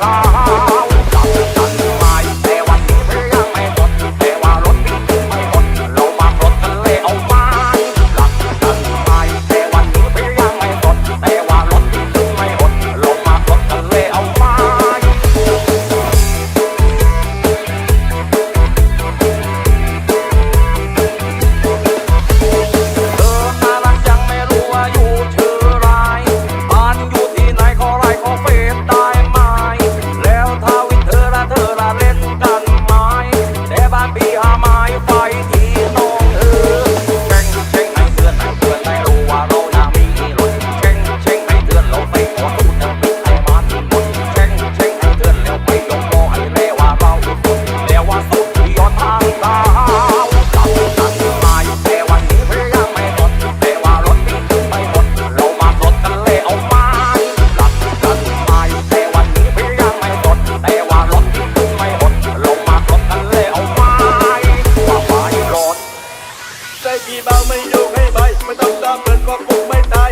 song. พี่เบาไม่โยกให้ใบไม่ต้องตามมันว่าคงไม่ตาย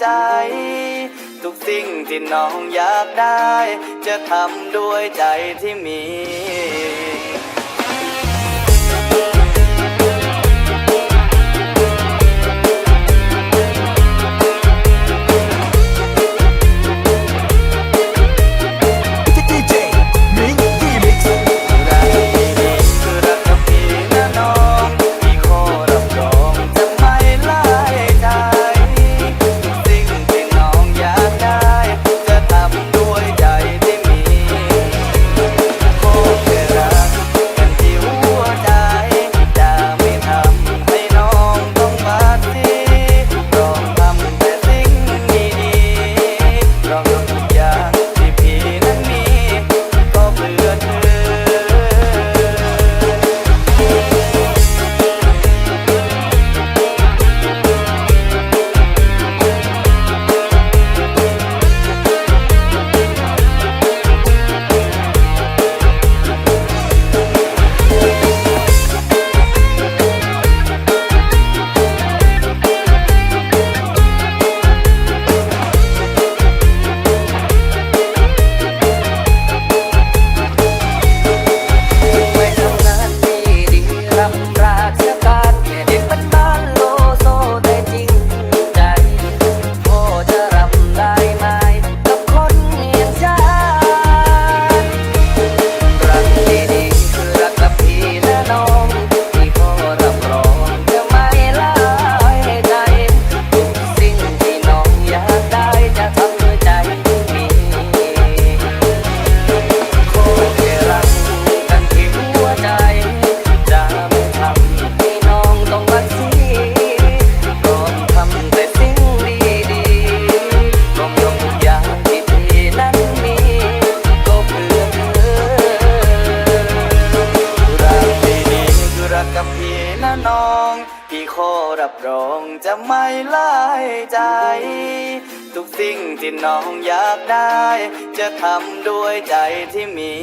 ใจ ทุกสิ่งที่น้องอยากได้ จะทำด้วยใจที่มี รับรองจะไม่ลายใจ ทุกสิ่งที่น้องอยากได้ จะทำด้วยใจที่มี